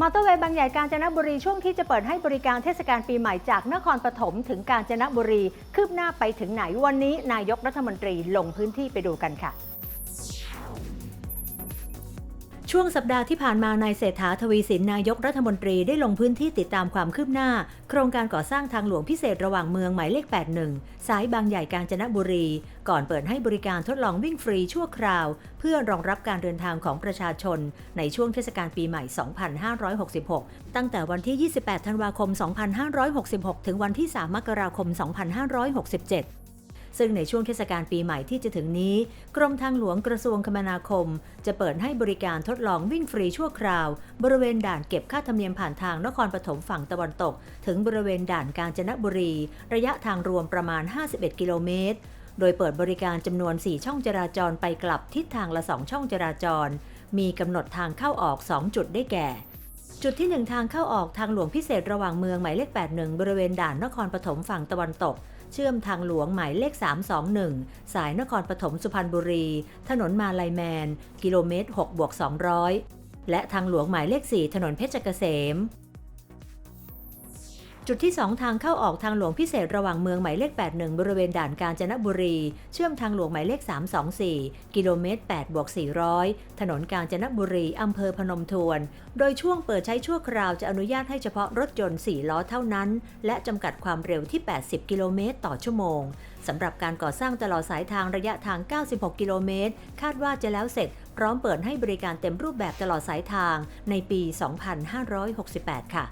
มอเตอร์เวย์บางใหญ่กาญจนบุรีช่วงที่จะเปิดให้บริการเทศกาลปีใหม่จากนครปฐมถึงกาญจนบุรี คืบหน้าไปถึงไหนวันนี้นายกรัฐมนตรีลงพื้นที่ไปดูกันค่ะ ช่วงสัปดาห์ที่ผ่านมานายเศรษฐาทวีสินนายกรัฐมนตรีได้ลงพื้นที่ติดตามความคืบหน้า โครงการก่อสร้างทางหลวงพิเศษระหว่างเมืองหมายเลข 81 สายบางใหญ่กาญจนบุรี ก่อนเปิดให้บริการทดลองวิ่งฟรีชั่วคราว เพื่อรองรับการเดินทางของประชาชน ในช่วงเทศกาลปีใหม่ 2566 ตั้งแต่วันที่ 28 ธันวาคม 2566 ถึงวันที่ 3 มกราคม 2567 ซึ่งในช่วงเทศกาลปีใหม่ที่จะถึงนี้ กรมทางหลวงกระทรวงคมนาคม จะเปิดให้บริการทดลองวิ่งฟรีชั่วคราว บริเวณด่านเก็บค่าธรรมเนียมผ่านทางนครปฐมฝั่งตะวันตก ถึงบริเวณด่านกาญจนบุรี ระยะทางรวมประมาณ 51 กิโลเมตร โดยเปิดบริการจำนวน 4 ช่องจราจรไปกลับทิศทางละ 2 ช่องจราจร มีกำหนดทางเข้าออก 2 จุดได้แก่ จุดที่ 1 ทางเข้าออกทางหลวงพิเศษระหว่างเมืองหมายเลข 81 บริเวณด่านนครปฐมฝั่งตะวันตก เชื่อมทางหลวงหมายเลข 321 สายนครปฐมสุพรรณบุรี ถนนมาลายแมน กิโลเมตร6บวก200 และทางหลวงหมายเลข 4 ถนนเพชรเกษม จุดที่ 2 ทางเข้าออกทางหลวงพิเศษระหว่างเมืองหมายเลข 81 บริเวณด่านกาญจนบุรี เชื่อมทางหลวงหมายเลข 324 กิโลเมตร8บวก400 ถนนกาญจนบุรี อำเภอพนมทวน โดยช่วงเปิดใช้ชั่วคราวจะอนุญาตให้เฉพาะรถยนต์ 4 ล้อเท่านั้น และจำกัดความเร็วที่ 80 กิโลเมตรต่อชั่วโมงสำหรับการก่อสร้างตลอดสายทางระยะทาง 96 กิโลเมตร คาดว่าจะแล้วเสร็จ พร้อมเปิดให้บริการเต็มรูปแบบตลอดสายทางในปี 2568 ค่ะ